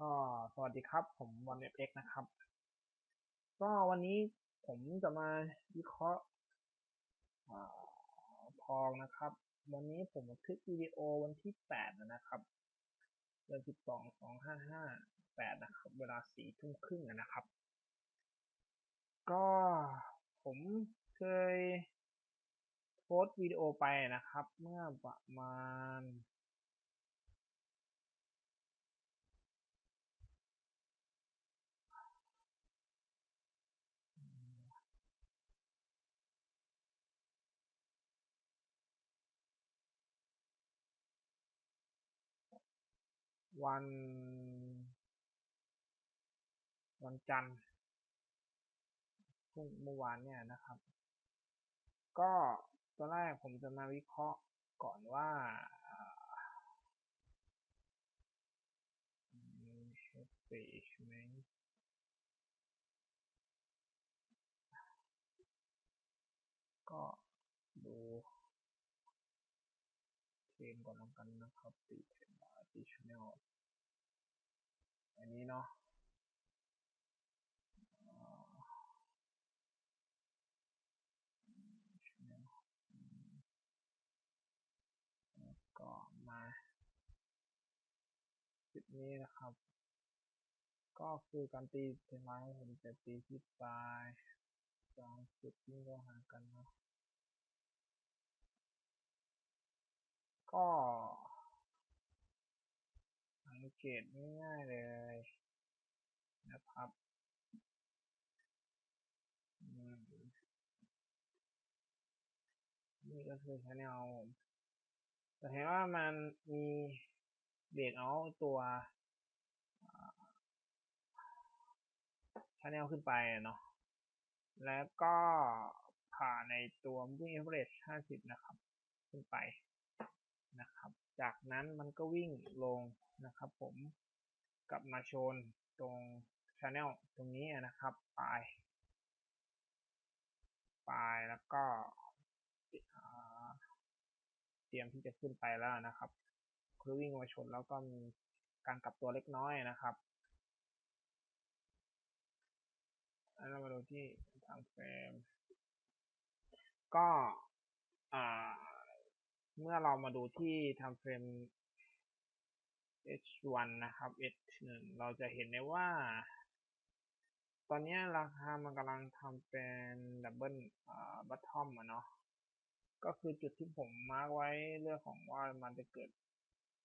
ก็สวัสดีครับผมวันเอ็กนะครับ ก็วันนี้ผมจะมาวิเคราะห์ทองนะครับ วันนี้ผมบันทึกวิดีโอวันที่แปดนะครับเดือนสิบสองสองห้าห้าแปดนะครับ เวลาสี่ทุ่มครึ่งนะครับ ก็ผมเคยโพสต์วิดีโอไปนะครับ เมื่อประมาณ วัน วันจันทร์พรุ่งเมื่อวานเนี่ยนะครับ ก็ตอนแรกผมจะมาวิเคราะห์ก่อนว่าเฮดเปจไหมก็ดูเทรนก่อนแล้วกันนะครับตีเทรีชแนลอันนี้เนาะก็มาจุดนี้นะครับ ก็คือการตีเทนไลท์ผมจะตีที่ปลายสองจุดนี้ก็หากันเนาะก็ เกตง่ายๆเลยนะครับนี่ก็คือชแนลผมจะเห็นว่ามันมีเบรกเอาตัวชแนลขึ้นไปเนาะแล้วก็ผ่านในตัววิ่ง average 50 นะครับ ขึ้นไป นะครับ จากนั้นมันก็วิ่งลงนะครับ ผมกลับมาชนตรงชแนลตรงนี้นะครับปลายปลายแล้วก็เตรียมที่จะขึ้นไปแล้วนะครับ คือวิ่งมาชนแล้วก็มีการกลับตัวเล็กน้อยนะครับแล้วเรามาดูที่ทางเฟรมก็อ่า เมื่อเรามาดูที่ทำเฟรม H1 นะครับ H1 เราจะเห็นได้ว่า ตอนนี้ราคามันกำลังทำเป็นดับเบิลบัตทอมอะเนาะก็คือจุดที่ผมมาร์กไว้เรื่องของว่ามันจะเกิด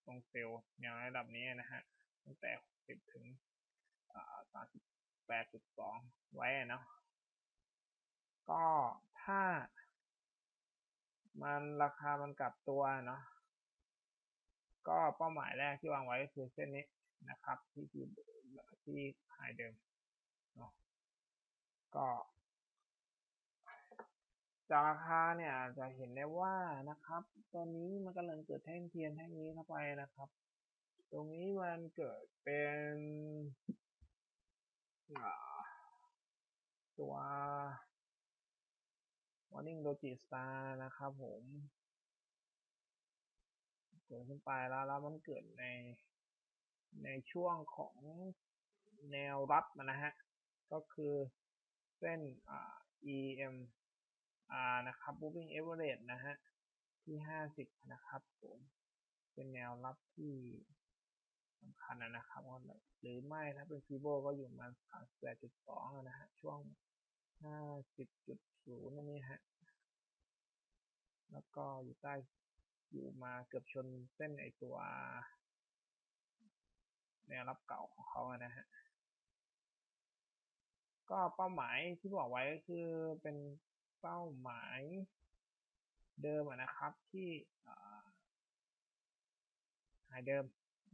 ตรงเซลล์แนวระดับนี้นะฮะตั้งแต่ 60 ถึง38.2 ไว้เนาะก็ถ้า มันราคามันกลับตัวเนาะก็เป้าหมายแรกที่วางไว้ก็คือเส้นนี้นะครับ ที่คือที่ไฮเดิมเนาะก็จากราคาเนี่ยจะเห็นได้ว่านะครับตอนนี้มันกำลังเกิดแท่งเทียนแท่งนี้เข้าไปนะครับ ตรงนี้มันเกิดเป็นตัว Warning Doji Star นะครับผมเกิดขึ้นไปแล้วแล้วมันเกิดในในช่วงของแนวรับนะฮะ ก็คือเส้น EM R นะครับ moving average นะฮะ ที่ 50 นะครับผม เป็นแนวรับที่สำคัญนะครับ หรือไม่ถ้าเป็นฟีโบก็อยู่มา38.2 นะฮะ ช่วง 50.0นี่ฮะ แล้วก็อยู่ใต้อยู่มาเกือบชนเส้นไอตัว แนวรับเก่าของเขานะฮะ ก็เป้าหมายที่บอกไว้ก็คือเป็นเป้าหมายเดิมนะครับที่หายเดิม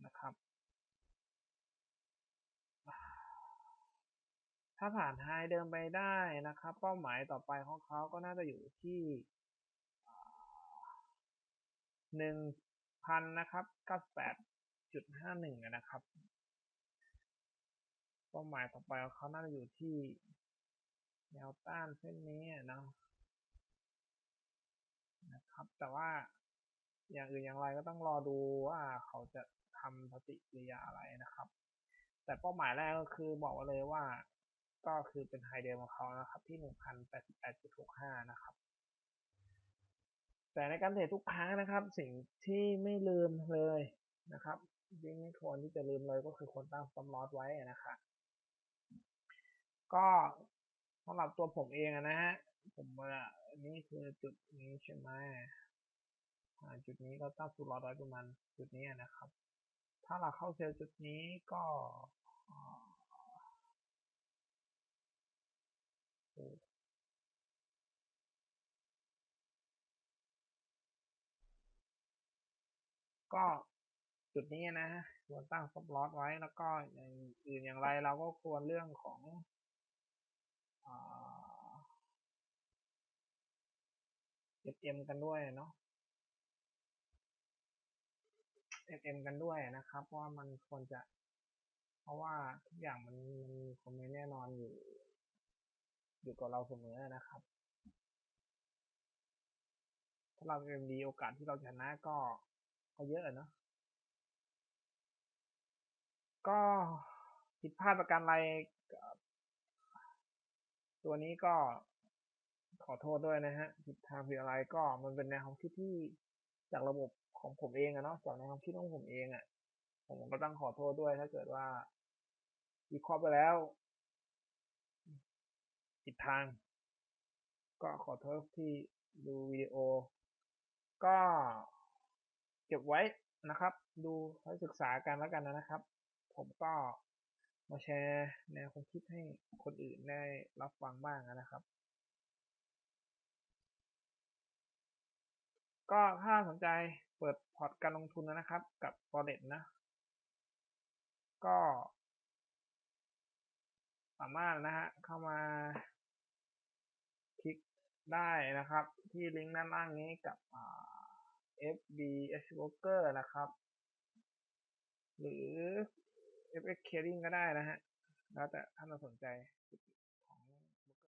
นะครับ ถ้าผ่านไฮเดิมไปได้นะครับ เป้าหมายต่อไปของเขาก็น่าจะอยู่ที่หนึ่งพันนะครับเก้าแปดจุดห้าหนึ่งนะครับ เป้าหมายต่อไปของเขาน่าจะอยู่ที่แนวต้านเส้นนี้นะนะครับ แต่ว่าอย่างอื่นอย่างไรก็ต้องรอดูว่าเขาจะทำปฏิกิริยาอะไรนะครับ แต่เป้าหมายแรกก็คือบอกไว้เลยว่า ก็คือเป็นไฮเดิมของเขานะครับที่ 1088.65 นะครับ แต่ในการเทรดทุกครั้งนะครับ สิ่งที่ไม่ลืมเลยนะครับยิ่งไม่ควรที่จะลืมเลยก็คือคนตั้งสมลอตไว้นะครับก็สำหรับตัวผมเองนะฮะผมว่านี่คือจุดนี้ใช่ไหมจุดนี้ก็ตั้งสุดร้อยประมาณจุดนี้นะครับ ถ้าเราเข้าเซลล์จุดนี้ก็ ก็จุดนี้นะฮะควรตั้งซับลอสไว้แล้วก็อย่างอื่นอย่างไรเราก็ควรเรื่องของเอฟเอ็มกันด้วยเนาะ FM กันด้วยนะครับว่ามันควรจะ เพราะว่าทุกอย่างมันมันมีคอมเมนต์แน่นอนอยู่ อยู่กับเราเสมอนะครับ ถ้าเราเอ็มดีโอกาสที่เราชนะก็ก็เยอะเนาะก็ผิดพลาดประการอะไรตัวนี้ก็ขอโทษด้วยนะฮะผิดทางผิดอะไรก็มันเป็นแนวความคิดที่จากระบบของผมเองอะเนาะจากในวความคิดของผมเองอะผมก็ต้องขอโทษด้วยถ้าเกิดว่าวิเคราะห์ไปแล้ว ผิดทาง ก็ขอโทษที่ดูวิดีโอ ก็เก็บไว้นะครับ ดูไว้ศึกษากันแล้วกันนะครับ ผมก็มาแชร์แนวความคิดให้คนอื่นได้รับฟังบ้างนะครับ ก็ถ้าสนใจเปิดพอร์ตการลงทุนนะครับ กับ Forex นะ ก็สามารถนะฮะเข้ามา ลิกได้นะครับ ที่ลิงก์ด้านล่างนี้กับ FBH Broker นะครับ หรือ FX Caring ก็ได้นะฮะ แล้วแต่ท่านสนใจ